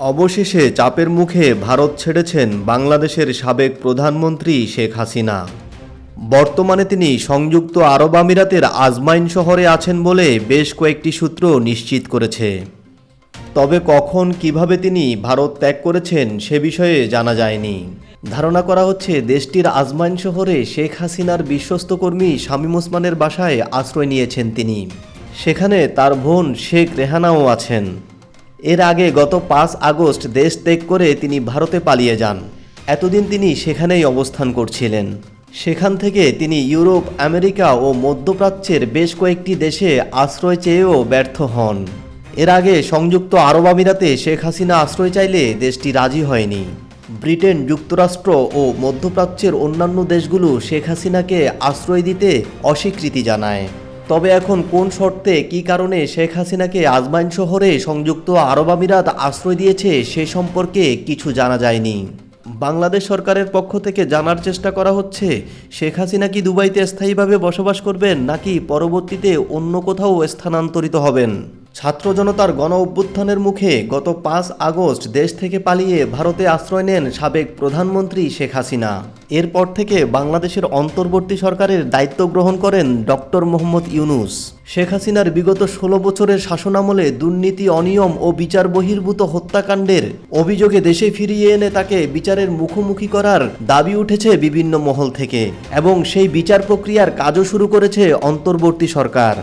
অবশেষে চাপের মুখে ভারত ছেড়েছেন বাংলাদেশের সাবেক প্রধানমন্ত্রী শেখ হাসিনা। বর্তমানে তিনি সংযুক্ত আরব আমিরাতের আজমাইন শহরে আছেন বলে বেশ কয়েকটি সূত্র নিশ্চিত করেছে। তবে কখন কীভাবে তিনি ভারত ত্যাগ করেছেন সে বিষয়ে জানা যায়নি। ধারণা করা হচ্ছে দেশটির আজমাইন শহরে শেখ হাসিনার বিশ্বস্ত কর্মী শামীম ওসমানের বাসায় আশ্রয় নিয়েছেন তিনি। সেখানে তার বোন শেখ রেহানাও আছেন। এর আগে গত পাঁচ আগস্ট দেশ ত্যাগ করে তিনি ভারতে পালিয়ে যান। এতদিন তিনি সেখানেই অবস্থান করছিলেন। সেখান থেকে তিনি ইউরোপ, আমেরিকা ও মধ্যপ্রাচ্যের বেশ কয়েকটি দেশে আশ্রয় চেয়েও ব্যর্থ হন। এর আগে সংযুক্ত আরব আমিরাতে শেখ হাসিনা আশ্রয় চাইলে দেশটি রাজি হয়নি। ব্রিটেন যুক্তরাষ্ট্র ও মধ্যপ্রাচ্যের অন্যান্য দেশগুলো শেখ হাসিনাকে আশ্রয় দিতে অস্বীকৃতি জানায়। তবে এখন কোন শর্তে, কি কারণে শেখ হাসিনাকে আজমাইন শহরে সংযুক্ত আরব আমিরাত আশ্রয় দিয়েছে সে সম্পর্কে কিছু জানা যায়নি। বাংলাদেশ সরকারের পক্ষ থেকে জানার চেষ্টা করা হচ্ছে, শেখ হাসিনা কি দুবাইতে স্থায়ীভাবে বসবাস করবেন নাকি পরবর্তীতে অন্য কোথাও স্থানান্তরিত হবেন? ছাত্র জনতার গণ অভ্যুত্থানের মুখে গত পাঁচ আগস্ট দেশ থেকে পালিয়ে ভারতে আশ্রয় নেন সাবেক প্রধানমন্ত্রী শেখ হাসিনা। এরপর থেকে বাংলাদেশের অন্তর্বর্তী সরকারের দায়িত্ব গ্রহণ করেন ডক্টর মোহাম্মদ ইউনুস। শেখ হাসিনার বিগত ষোলো বছরের শাসনামলে দুর্নীতি, অনিয়ম ও বিচার বহির্ভূত হত্যাকাণ্ডের অভিযোগে দেশে ফিরিয়ে এনে তাকে বিচারের মুখোমুখি করার দাবি উঠেছে বিভিন্ন মহল থেকে এবং সেই বিচার প্রক্রিয়ার কাজও শুরু করেছে অন্তর্বর্তী সরকার।